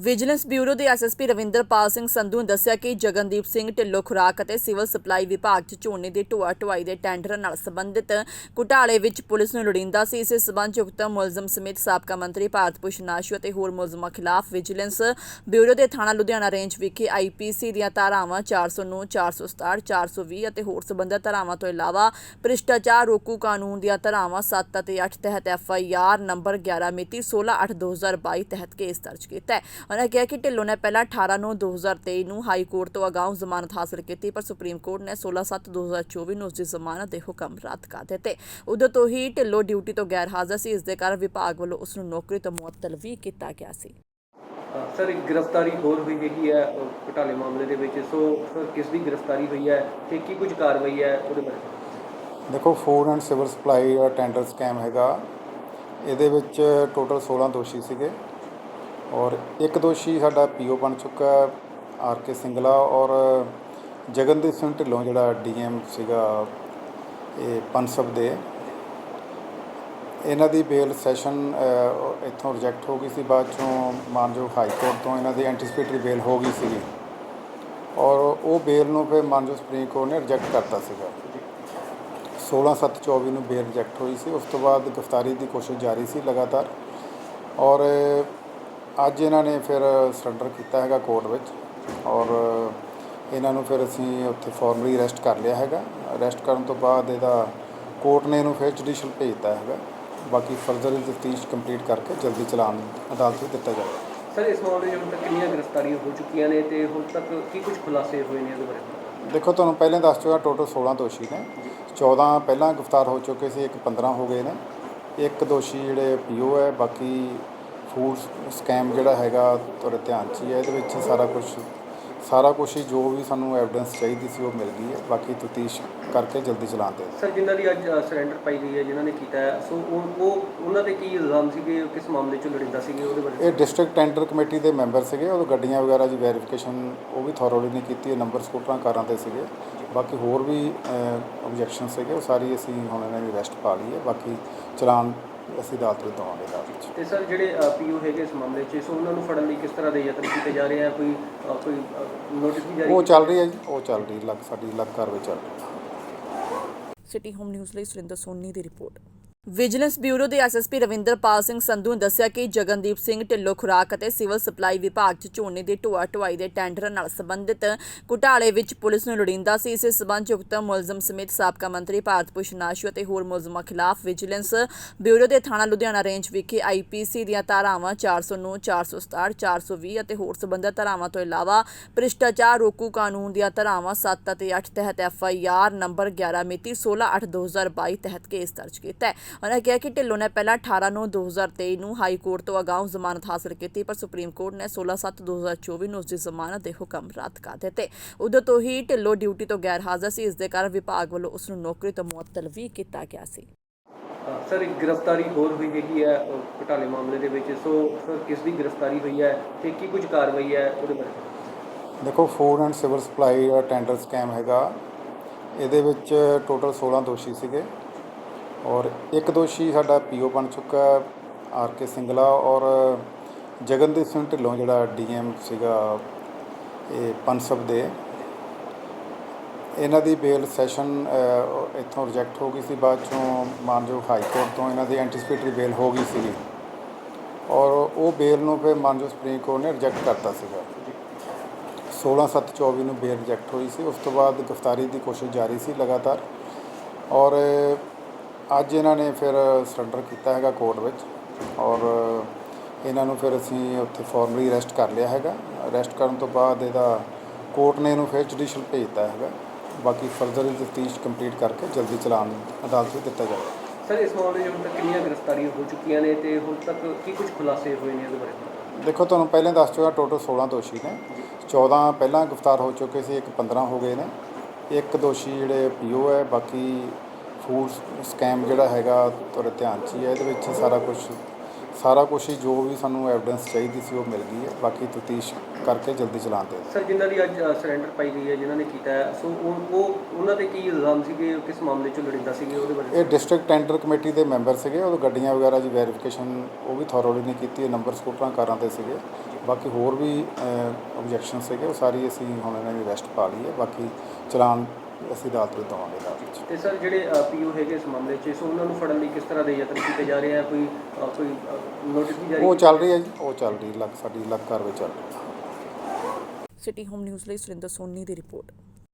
Vigilance bureau ਦੇ SSP Ravinderpal Singh Sandhu ਨੇ ਦੱਸਿਆ ਕਿ ਜਗਨਦੀਪ ਸਿੰਘ ਢਿੱਲੋਂ ਖੁਰਾਕ ਅਤੇ ਸਿਵਲ ਸਪਲਾਈ ਵਿਭਾਗ 'ਚ ਝੋਨੇ ਦੀ ਢੋਆ ਢੁਆਈ ਦੇ ਟੈਂਡਰ ਨਾਲ ਸੰਬੰਧਿਤ ਘੁਟਾਲੇ ਵਿੱਚ ਪੁਲਿਸ ਨੂੰ ਲੋੜੀਂਦਾ ਸੀ। ਇਸੇ ਸਬੰਧ 'ਚ ਉਕਤ ਮੁਲਜ਼ਮ ਸਮੇਤ ਸਾਬਕਾ ਮੰਤਰੀ ਭਾਰਤ ਭੂਸ਼ਣ ਆਸ਼ੂ ਅਤੇ ਹੋਰ ਮੁਲਜ਼ਮਾਂ ਖਿਲਾਫ ਵਿਜੀਲੈਂਸ ਬਿਊਰੋ ਦੇ ਥਾਣਾ ਲੁਧਿਆਣਾ ਰੇਂਜ ਵਿਖੇ ਆਈਪੀਸੀ ਦੀਆਂ ਧਾਰਾਵਾਂ 409 467 420 ਅਤੇ ਹੋਰ ਸਬੰਧਤ ਧਾਰਾਵਾਂ ਤੋਂ ਇਲਾਵਾ ਭ੍ਰਿਸ਼ਟਾਚਾਰ ਰੋਕੂ ਕਾਨੂੰਨ ਦੀਆਂ ਧਾਰਾਵਾਂ 7 ਅਤੇ 8 ਤਹਿਤ ਐਫਆਈਆਰ ਨੰਬਰ 11 ਮਿਤੀ 16/8/2022 ਤਹਿਤ ਕੇਸ ਦਰਜ ਕੀਤਾ ਹੈ। ਉਹਨਾਂ ਕਿਹਾ ਕਿ ਢਿੱਲੋਂ ਨੇ ਪਹਿਲਾਂ 18 ਨੂੰ 2023 ਨੂੰ ਹਾਈ ਕੋਰਟ ਤੋਂ ਅਗਾਊਂ ਜ਼ਮਾਨਤ ਹਾਸਲ ਕੀਤੀ ਪਰ ਸੁਪਰੀਮ ਕੋਰਟ ਨੇ 16/7/2024 ਨੂੰ ਉਸ ਦੀ ਜ਼ਮਾਨਤ ਦੇ ਹੁਕਮ ਰੱਦ ਕਰ ਦਿੱਤੇ। ਉਦੋਂ ਤੋਂ ਹੀ ਢਿੱਲੋਂ ਡਿਊਟੀ ਤੋਂ ਗੈਰ ਹਾਜ਼ਰ ਸੀ ਇਸ ਦੇ ਕਾਰਨ ਵਿਭਾਗ ਵੱਲੋਂ ਉਸ ਨੂੰ ਨੌਕਰੀ ਤੋਂ ਮੁਅੱਤਲ ਵੀ ਕੀਤਾ ਗਿਆ ਸੀ। ਸਰ ਇੱਕ ਗ੍ਰਿਫਤਾਰੀ ਹੋਰ ਹੋਈ ਹੈਗੀ ਹੈ ਘੁਟਾਲੇ ਮਾਮਲੇ ਦੇ ਵਿੱਚ। ਸੋ ਸਰ ਕਿਸ ਦੀ ਗ੍ਰਿਫਤਾਰੀ ਹੋਈ ਹੈ ਤੇ ਕੀ ਕੁਝ ਕਾਰਵਾਈ ਹੈ ਉਹਦੇ ਬਾਰੇ? ਦੇਖੋ food and civil supply tender scam ਹੈਗਾ। ਇਹਦੇ ਵਿੱਚ ਟੋਟਲ 16 ਦੋਸ਼ੀ ਸੀਗੇ। ਔਰ ਇੱਕ ਦੋਸ਼ੀ ਸਾਡਾ ਪੀਓ ਬਣ ਚੁੱਕਾ ਆਰ ਕੇ ਸਿੰਗਲਾ ਔਰ ਜਗਨਦੀਪ ਸਿੰਘ ਢਿੱਲੋਂ, ਜਿਹੜਾ ਡੀਐਮ ਸੀਗਾ ਇਹ ਪੰਸਬ ਦੇ। ਇਹਨਾਂ ਦੀ ਬੇਲ ਸੈਸ਼ਨ ਇੱਥੋਂ ਰਿਜੈਕਟ ਹੋ ਗਈ ਸੀ, ਬਾਅਦ ਚੋਂ ਮਾਨਯੋਗ ਹਾਈ ਕੋਰਟ ਤੋਂ ਇਹਨਾਂ ਦੀ ਐਂਟੀਸਪੇਟਰੀ ਬੇਲ ਹੋ ਗਈ ਸੀਗੀ। ਔਰ ਉਹ ਬੇਲ ਨੂੰ ਫਿਰ ਮਾਨਯੋਗ ਸੁਪਰੀਮ ਕੋਰਟ ਨੇ ਰਿਜੈਕਟ ਕਰਤਾ ਸੀਗਾ। 16/7/24 ਨੂੰ ਬੇਲ ਰਿਜੈਕਟ ਹੋਈ ਸੀ, ਉਸ ਤੋਂ ਬਾਅਦ ਗ੍ਰਿਫਤਾਰੀ ਦੀ ਕੋਸ਼ਿਸ਼ ਜਾਰੀ ਸੀ ਲਗਾਤਾਰ। ਔਰ ਅੱਜ ਇਹਨਾਂ ਨੇ ਫਿਰ ਸਰੈਂਡਰ ਕੀਤਾ ਹੈਗਾ ਕੋਰਟ ਵਿੱਚ ਔਰ ਇਹਨਾਂ ਨੂੰ ਫਿਰ ਅਸੀਂ ਉੱਥੇ ਫਾਰਮਲੀ ਅਰੈਸਟ ਕਰ ਲਿਆ ਹੈਗਾ। ਅਰੈਸਟ ਕਰਨ ਤੋਂ ਬਾਅਦ ਇਹਦਾ ਕੋਰਟ ਨੇ ਇਹਨੂੰ ਫਿਰ ਜੁਡੀਸ਼ੀਅਲ ਭੇਜਤਾ ਹੈਗਾ। ਬਾਕੀ ਫਰਦਰ ਤਫਤੀਸ਼ ਕੰਪਲੀਟ ਕਰਕੇ ਜਲਦੀ ਚਲਾਨ ਅਦਾਲਤ ਵਿੱਚ ਦਿੱਤਾ ਜਾਵੇਗਾ। ਸਰ ਇਸ ਮਾਮਲੇ 'ਚ ਹੁਣ ਤੱਕ ਕਿੰਨੀਆਂ ਗ੍ਰਿਫਤਾਰੀਆਂ ਹੋ ਚੁੱਕੀਆਂ ਨੇ ਤੇ ਹੁਣ ਤੱਕ ਕੀ ਕੁਝ ਖੁਲਾਸੇ ਹੋਏ ਨੇ ਉਹਦੇ ਬਾਰੇ? ਦੇਖੋ ਤੁਹਾਨੂੰ ਪਹਿਲਾਂ ਦੱਸ ਚੁੱਕਾ ਟੋਟਲ 16 ਦੋਸ਼ੀ ਨੇ। 14 ਪਹਿਲਾਂ ਗ੍ਰਿਫਤਾਰ ਹੋ ਚੁੱਕੇ ਸੀ ਇੱਕ 15 ਹੋ ਗਏ ਨੇ। ਇੱਕ ਦੋਸ਼ੀ ਜਿਹੜੇ ਪੀਓ ਹੈ ਬਾਕੀ ਫੂਡ ਸਕੈਮ ਜਿਹੜਾ ਹੈਗਾ ਤੁਹਾਡੇ ਧਿਆਨ 'ਚ ਹੀ ਹੈ ਇਹਦੇ ਵਿੱਚ ਸਾਰਾ ਕੁਝ ਸਾਰਾ ਕੁਝ ਹੀ ਜੋ ਵੀ ਸਾਨੂੰ ਐਵੀਡੈਂਸ ਚਾਹੀਦੀ ਸੀ ਉਹ ਮਿਲ ਗਈ ਹੈ। ਬਾਕੀ ਤਫਤੀਸ਼ ਕਰਕੇ ਜਲਦੀ ਚਲਾਨ ਦੇ ਸਰ ਜਿਨ੍ਹਾਂ ਦੀ ਅੱਜ ਸਰੈਂਡਰ ਪਾਈ ਗਈ ਹੈ ਜਿਨ੍ਹਾਂ ਨੇ ਕੀਤਾ ਹੈ ਸੋ ਉਹ ਉਹ ਉਹਨਾਂ ਦੇ ਕੀ ਇਲਜ਼ਾਮ ਸੀਗੇ ਕਿਸ ਮਾਮਲੇ 'ਚ ਲੜਿੰਦਾ ਸੀਗੇ ਉਹਦੇ ਬਾਰੇ? ਇਹ ਡਿਸਟ੍ਰਿਕਟ ਟੈਂਡਰ ਕਮੇਟੀ ਦੇ ਮੈਂਬਰ ਸੀਗੇ ਉਹ ਗੱਡੀਆਂ ਵਗੈਰਾ ਦੀ ਵੈਰੀਫਿਕੇਸ਼ਨ ਉਹ ਵੀ ਥੋਰੋਲੀ ਨਹੀਂ ਕੀਤੀ ਨੰਬਰ ਸਕੂਟਰਾਂ ਕਾਰਾਂ ਤੇ ਸੀਗੇ। ਬਾਕੀ ਹੋਰ ਵੀ ਆਬਜੈਕਸ਼ਨ ਸੀਗੇ ਉਹ ਸਾਰੀ ਅਸੀਂ ਹੁਣ ਇਹਨਾਂ ਦੀ ਅਰੈਸਟ ਪਾ ਲਈ ਹੈ। ਬਾਕੀ ਚਲਾਨ ਅਸੀਂ ਅਦਾਲਤ ਵਿੱਚ ਦਵਾਂਗੇ ਅਦਾਲਤ ਵਿੱਚ। ਤੇ ਸਰ ਜਿਹੜੇ ਪੀਓ ਹੈਗੇ ਇਸ ਮਾਮਲੇ 'ਚ ਸੋ ਉਹਨਾਂ ਨੂੰ ਫੜਨ ਲਈ ਕਿਸ ਤਰ੍ਹਾਂ ਦੇ ਯਤਨ ਕੀਤੇ ਜਾ ਰਹੇ ਆ? ਕੋਈ ਅ, ਕੋਈ ਨੋਟਿਸ ਵੀ ਜਾਰੀ ਉਹ ਚੱਲ ਰਹੀ ਹੈ ਜੀ ਉਹ ਚੱਲ ਰਹੀ ਲੱਗ ਸਾਡੀ ਲੱਗ ਕਾਰਵਾਈ ਚੱਲ ਰਹੀ ਹੈ। ਸਿਟੀ ਹੋਮ ਨਿਊਜ਼ ਲਈ ਸੁਰਿੰਦਰ ਸੋਨੀ ਦੀ ਰਿਪੋਰਟ। ਵਿਜੀਲੈਂਸ ਬਿਊਰੋ ਦੇ ਐਸਐਸਪੀ ਰਵਿੰਦਰਪਾਲ ਸਿੰਘ ਸੰਧੂ ਨੇ ਦੱਸਿਆ ਕਿ ਜਗਨਦੀਪ ਸਿੰਘ ਢਿੱਲੋਂ ਖੁਰਾਕ ਅਤੇ ਸਿਵਲ ਸਪਲਾਈ ਵਿਭਾਗ 'ਚ ਝੋਨੇ ਦੀ ਢੋਆ ਢੁਆਈ ਦੇ ਟੈਂਡਰਾਂ ਨਾਲ ਸੰਬੰਧਿਤ ਘੁਟਾਲੇ ਵਿੱਚ ਪੁਲਿਸ ਨੂੰ ਲੋੜੀਂਦਾ ਸੀ। ਇਸ ਸਬੰਧ 'ਚ ਉਕਤ ਮੁਲਜ਼ਮ ਸਮੇਤ ਸਾਬਕਾ ਮੰਤਰੀ ਭਾਰਤ ਭੂਸ਼ਣ ਆਸ਼ੂ ਅਤੇ ਹੋਰ ਮੁਲਜ਼ਮਾਂ ਖਿਲਾਫ ਵਿਜੀਲੈਂਸ ਬਿਊਰੋ ਦੇ ਥਾਣਾ ਲੁਧਿਆਣਾ ਰੇਂਜ ਵਿਖੇ ਆਈਪੀਸੀ ਦੀਆਂ ਧਾਰਾਵਾਂ 409 467 420 ਅਤੇ ਹੋਰ ਸਬੰਧਤ ਧਾਰਾਵਾਂ ਤੋਂ ਇਲਾਵਾ ਭ੍ਰਿਸ਼ਟਾਚਾਰ ਰੋਕੂ ਕਾਨੂੰਨ ਦੀਆਂ ਧਾਰਾਵਾਂ 7 ਅਤੇ 8 ਤਹਿਤ ਐਫਆਈਆਰ ਨੰਬਰ 11 ਮਿਤੀ 16/8/2022 ਤਹਿਤ ਕੇਸ ਦਰਜ ਕੀਤਾ ਹੈ। ਉਹਨਾਂ ਕਿਹਾ ਕਿ ਢਿੱਲੋਂ ਨੇ ਪਹਿਲਾਂ 18 ਨੂੰ 2023 ਨੂੰ ਹਾਈ ਕੋਰਟ ਤੋਂ ਅਗਾਊਂ ਜ਼ਮਾਨਤ ਹਾਸਲ ਕੀਤੀ ਪਰ ਸੁਪਰੀਮ ਕੋਰਟ ਨੇ 16/7/2024 ਨੂੰ ਉਸ ਦੀ ਜ਼ਮਾਨਤ ਦੇ ਹੁਕਮ ਰੱਦ ਕਰ ਦਿੱਤੇ। ਉਦੋਂ ਤੋਂ ਹੀ ਢਿੱਲੋਂ ਡਿਊਟੀ ਤੋਂ ਗੈਰ ਹਾਜ਼ਰ ਸੀ ਇਸ ਦੇ ਕਾਰਨ ਵਿਭਾਗ ਵੱਲੋਂ ਉਸ ਨੂੰ ਨੌਕਰੀ ਤੋਂ ਮੁਅੱਤਲ ਵੀ ਕੀਤਾ ਗਿਆ ਸੀ। ਸਰ ਇੱਕ ਗ੍ਰਿਫਤਾਰੀ ਹੋਰ ਹੋਈ ਹੈਗੀ ਹੈ ਘੁਟਾਲੇ ਮਾਮਲੇ ਦੇ ਵਿੱਚ। ਸੋ ਸਰ ਕਿਸ ਦੀ ਗ੍ਰਿਫਤਾਰੀ ਹੋਈ ਹੈ ਤੇ ਕੀ ਕੁਝ ਕਾਰਵਾਈ ਹੈ ਉਹਦੇ ਬਾਰੇ? ਦੇਖੋ ਫੂਡ ਐਂਡ ਸਿਵਲ ਸਪਲਾਈ ਦਾ ਟੈਂਡਰ ਸਕੈਮ ਹੈਗਾ। ਇਹਦੇ ਵਿੱਚ ਟੋਟਲ 16 ਦੋਸ਼ੀ ਸੀਗੇ। ਔਰ ਇੱਕ ਦੋਸ਼ੀ ਸਾਡਾ ਪੀਓ ਬਣ ਚੁੱਕਾ ਆਰ ਕੇ ਸਿੰਗਲਾ ਔਰ ਜਗਨਦੀਪ ਸਿੰਘ ਢਿੱਲੋਂ, ਜਿਹੜਾ ਡੀਐਮ ਸੀਗਾ ਇਹ ਪੰਸਬ ਦੇ। ਇਹਨਾਂ ਦੀ ਬੇਲ ਸੈਸ਼ਨ ਇੱਥੋਂ ਰਿਜੈਕਟ ਹੋ ਗਈ ਸੀ, ਬਾਅਦ ਚੋਂ ਮਾਨਯੋਗ ਹਾਈ ਕੋਰਟ ਤੋਂ ਇਹਨਾਂ ਦੀ ਐਂਟੀਸਪੇਟਰੀ ਬੇਲ ਹੋ ਗਈ ਸੀਗੀ। ਔਰ ਉਹ ਬੇਲ ਨੂੰ ਫਿਰ ਮਾਨਯੋਗ ਸੁਪਰੀਮ ਕੋਰਟ ਨੇ ਰਿਜੈਕਟ ਕਰਤਾ ਸੀਗਾ। 16/7/24 ਨੂੰ ਬੇਲ ਰਿਜੈਕਟ ਹੋਈ ਸੀ, ਉਸ ਤੋਂ ਬਾਅਦ ਗ੍ਰਿਫਤਾਰੀ ਦੀ ਕੋਸ਼ਿਸ਼ ਜਾਰੀ ਸੀ ਲਗਾਤਾਰ। ਔਰ ਅੱਜ ਇਹਨਾਂ ਨੇ ਫਿਰ ਸਰੈਂਡਰ ਕੀਤਾ ਹੈਗਾ ਕੋਰਟ ਵਿੱਚ ਔਰ ਇਹਨਾਂ ਨੂੰ ਫਿਰ ਅਸੀਂ ਉੱਥੇ ਫਾਰਮਲੀ ਅਰੈਸਟ ਕਰ ਲਿਆ ਹੈਗਾ। ਅਰੈਸਟ ਕਰਨ ਤੋਂ ਬਾਅਦ ਇਹਦਾ ਕੋਰਟ ਨੇ ਇਹਨੂੰ ਫਿਰ ਜੁਡੀਸ਼ੀਅਲ ਭੇਜਤਾ ਹੈਗਾ। ਬਾਕੀ ਫਰਦਰ ਤਫਤੀਸ਼ ਕੰਪਲੀਟ ਕਰਕੇ ਜਲਦੀ ਚਲਾਨ ਅਦਾਲਤ ਵਿੱਚ ਦਿੱਤਾ ਜਾਵੇਗਾ ਸਰ ਇਸ ਮਾਮਲੇ 'ਚ ਹੁਣ ਤੱਕ ਕਿੰਨੀਆਂ ਗ੍ਰਿਫਤਾਰੀਆਂ ਹੋ ਚੁੱਕੀਆਂ ਨੇ ਤੇ ਹੁਣ ਤੱਕ ਕੀ ਕੁਝ ਖੁਲਾਸੇ ਹੋਏ ਨੇ ਉਹਦੇ ਬਾਰੇ? ਦੇਖੋ ਤੁਹਾਨੂੰ ਪਹਿਲਾਂ ਦੱਸ ਚੁੱਕਾ ਟੋਟਲ 16 ਦੋਸ਼ੀ ਨੇ। 14 ਪਹਿਲਾਂ ਗ੍ਰਿਫਤਾਰ ਹੋ ਚੁੱਕੇ ਸੀ ਇੱਕ 15 ਹੋ ਗਏ ਨੇ। ਇੱਕ ਦੋਸ਼ੀ ਜਿਹੜੇ ਪੀਓ ਹੈ ਬਾਕੀ ਫੂਡ ਸਕੈਮ ਜਿਹੜਾ ਹੈਗਾ ਤੁਹਾਡੇ ਧਿਆਨ 'ਚ ਹੀ ਹੈ ਇਹਦੇ ਵਿੱਚ ਸਾਰਾ ਕੁਝ ਸਾਰਾ ਕੁਝ ਹੀ ਜੋ ਵੀ ਸਾਨੂੰ ਐਵੀਡੈਂਸ ਚਾਹੀਦੀ ਸੀ ਉਹ ਮਿਲ ਗਈ ਹੈ। ਬਾਕੀ ਤਫਤੀਸ਼ ਕਰਕੇ ਜਲਦੀ ਚਲਾਨ ਦੇ ਸਰ ਜਿਨ੍ਹਾਂ ਦੀ ਅੱਜ ਸਰੈਂਡਰ ਪਾਈ ਗਈ ਹੈ ਜਿਨ੍ਹਾਂ ਨੇ ਕੀਤਾ ਹੈ ਸੋ ਉਹ ਉਹ ਉਹਨਾਂ ਦੇ ਕੀ ਇਲਜ਼ਾਮ ਸੀਗੇ? ਕਿਸ ਮਾਮਲੇ 'ਚ ਲੜਿੰਦਾ ਸੀਗੇ? ਉਹਦੇ ਬਾਰੇ ਇਹ ਡਿਸਟ੍ਰਿਕਟ ਟੈਂਡਰ ਕਮੇਟੀ ਦੇ ਮੈਂਬਰ ਸੀਗੇ ਉਹ ਗੱਡੀਆਂ ਵਗੈਰਾ ਦੀ ਵੈਰੀਫਿਕੇਸ਼ਨ ਉਹ ਵੀ ਥੋਰੋਲੀ ਨਹੀਂ ਕੀਤੀ ਨੰਬਰ ਸਕੂਟਰਾਂ ਕਾਰਾਂ ਤੇ ਸੀਗੇ। ਬਾਕੀ ਹੋਰ ਵੀ ਆਬਜੈਕਸ਼ਨ ਸੀਗੇ ਉਹ ਸਾਰੀ ਅਸੀਂ ਹੁਣ ਇਹਨਾਂ ਦੀ ਅਰੈਸਟ ਪਾ ਲਈ ਹੈ। ਬਾਕੀ ਚਲਾਨ ਅਸੀਂ ਅਦਾਲਤ ਨੂੰ ਦੇਵਾਂਗੇ ਅਦਾਲਤ ਵਿੱਚ। ਤੇ ਸਰ ਜਿਹੜੇ ਪੀਓ ਹੈਗੇ ਇਸ ਮਾਮਲੇ 'ਚ ਸੋ ਉਹਨਾਂ ਨੂੰ ਫੜਨ ਲਈ ਕਿਸ ਤਰ੍ਹਾਂ ਦੇ ਯਤਨ ਕੀਤੇ ਜਾ ਰਹੇ ਆ? ਕੋਈ ਅ, ਕੋਈ ਨੋਟਿਸ ਵੀ ਜਾਰੀ ਉਹ? ਚੱਲ ਰਹੀ ਹੈ ਜੀ ਉਹ ਚੱਲ ਰਹੀ ਲੱਗ ਸਾਡੀ ਲੱਗ ਕਾਰਵਾਈ ਚੱਲ ਰਹੀ ਹੈ। ਸਿਟੀ ਹੋਮ ਨਿਊਜ਼ ਲਈ ਸੁਰਿੰਦਰ ਸੋਨੀ ਦੀ ਰਿਪੋਰਟ।